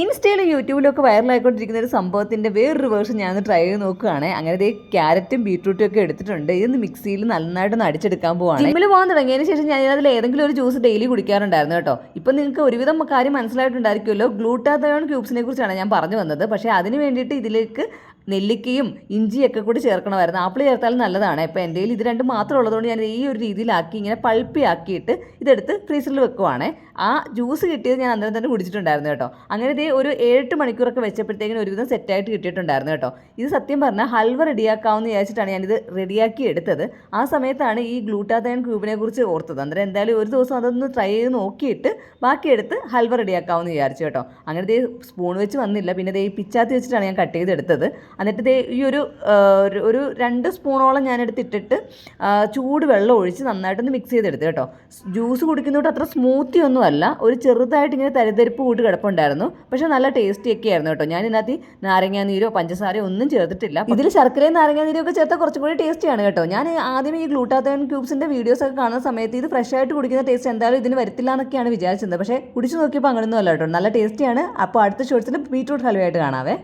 ഇൻസ്റ്റയിലും യൂട്യൂബിലും ഒക്കെ വൈറലായിക്കൊണ്ടിരിക്കുന്ന ഒരു സംഭവത്തിന്റെ വേറൊരു വേർഷൻ ഞാനൊന്ന് ട്രൈ ചെയ്ത് നോക്കുകയാണ്. അങ്ങനെ ദേ ക്യാരറ്റും ബീട്രൂട്ടും ഒക്കെ എടുത്തിട്ടുണ്ട്. ഇതൊന്ന് മിക്സിയിൽ നന്നായിട്ട് അടിച്ചെടുക്കാൻ പോവാണ്. ജിമ്മിൽ പോകാൻ തുടങ്ങിയതിന് ശേഷം ഞാൻ അതിൽ ഏതെങ്കിലും ഒരു ജ്യൂസ് ഡെയിലി കുടിക്കാറുണ്ടായിരുന്നു കേട്ടോ. ഇപ്പം നിങ്ങൾക്ക് ഒരുവിധം കാര്യം മനസ്സിലായിട്ടുണ്ടായിരിക്കുമല്ലോ. ഗ്ലൂട്ടാതയോൺ ക്യൂബ്സിനെ കുറിച്ചാണ് ഞാൻ പറഞ്ഞു വന്നത്. പക്ഷേ അതിന് വേണ്ടിയിട്ട് ഇതിലേക്ക് നെല്ലിക്കയും ഇഞ്ചിയൊക്കെ കൂടി ചേർക്കണമായിരുന്നു. ആപ്പിൾ ചേർത്താലും നല്ലതാണ്. ഇപ്പോൾ എന്റെ കയ്യിൽ ഇത് രണ്ട് മാത്രം ഉള്ളതുകൊണ്ട് ഞാൻ ഈ ഒരു രീതിയിലാക്കി ഇങ്ങനെ പൾപ്പിയാക്കിയിട്ട് ഇതെടുത്ത് ഫ്രീസറിൽ വെക്കുവാണ്. ആ ജ്യൂസ് കിട്ടിയത് ഞാൻ അന്നേരം തന്നെ കുടിച്ചിട്ടുണ്ടായിരുന്നു കേട്ടോ. അങ്ങനെ ഇതേ ഒരു ഏഴെട്ട് മണിക്കൂറൊക്കെ വെച്ചപ്പോഴത്തേക്കിനും ഒരുവിധം സെറ്റായിട്ട് കിട്ടിയിട്ടുണ്ടായിരുന്നു കേട്ടോ. ഇത് സത്യം പറഞ്ഞാൽ ഹൽവ റെഡിയാക്കാമെന്ന് വിചാരിച്ചിട്ടാണ് ഞാനിത് റെഡിയാക്കി എടുത്തത്. ആ സമയത്താണ് ഈ ഗ്ലൂട്ടാതയൻ ക്യൂബിനെ കുറിച്ച് ഓർത്തത്. അന്നേരം എന്തായാലും ഒരു ദിവസം അതൊന്ന് ട്രൈ ചെയ്ത് നോക്കിയിട്ട് ബാക്കി എടുത്ത് ഹൽവ റെഡിയാക്കാമെന്ന് വിചാരിച്ചു കേട്ടോ. അങ്ങനെ ദേ സ്പൂൺ വെച്ച് വന്നില്ല. പിന്നെ ദേ പിച്ചാത്തി വെച്ചിട്ടാണ് ഞാൻ കട്ട് ചെയ്തെടുത്തത്. എന്നിട്ട് ദേ ഈ ഒരു ഒരു- രണ്ട് സ്പൂണോളം ഞാൻ ഇട്ടിട്ട് ചൂട് വെള്ളം ഒഴിച്ച് നന്നായിട്ടൊന്ന് മിക്സ് ചെയ്തെടുത്ത് കേട്ടോ. ജ്യൂസ് കുടിക്കുന്നതുകൊണ്ട് അത്ര സ്മൂത്തി ഒന്നും അല്ല ഒരു ചെറുതായിട്ട് ഇങ്ങനെ തരിതരിപ്പ് കൂട്ട് കിടപ്പുണ്ടായിരുന്നു. പക്ഷെ നല്ല ടേസ്റ്റി ഒക്കെ ആയിരുന്നു കേട്ടോ. ഞാൻ ഇതിനകത്ത് നാരങ്ങാ നീരോ പഞ്ചസാരയോ ഒന്നും ചേർത്തിട്ടില്ല. ഇതിൽ ശർക്കരയും നാരങ്ങാ നീരോ ഒക്കെ ചേർത്താൽ കുറച്ചും കൂടി ടേസ്റ്റിയാണ് കേട്ടോ. ഞാൻ ആദ്യം ഈ ഗ്ലൂട്ടാത്തോൺ ക്യൂബ്സിന്റെ വീഡിയോസ് ഒക്കെ കാണുന്ന സമയത്ത് ഇത് ഫ്രഷ് ആയിട്ട് കുടിക്കുന്ന ടേസ്റ്റ് എന്തായാലും ഇതിന് വരത്തില്ല എന്നൊക്കെയാണ് വിചാരിച്ചത് പക്ഷേ കുടിച്ചു നോക്കിയപ്പോൾ അങ്ങനെയൊന്നും അല്ല കേട്ടോ. നല്ല ടേസ്റ്റിയാണ് അപ്പോൾ അടുത്ത ഷോർട്സിൽ ബീറ്റ്റൂട്ട് ഹലുവായിട്ട് കാണാവേ.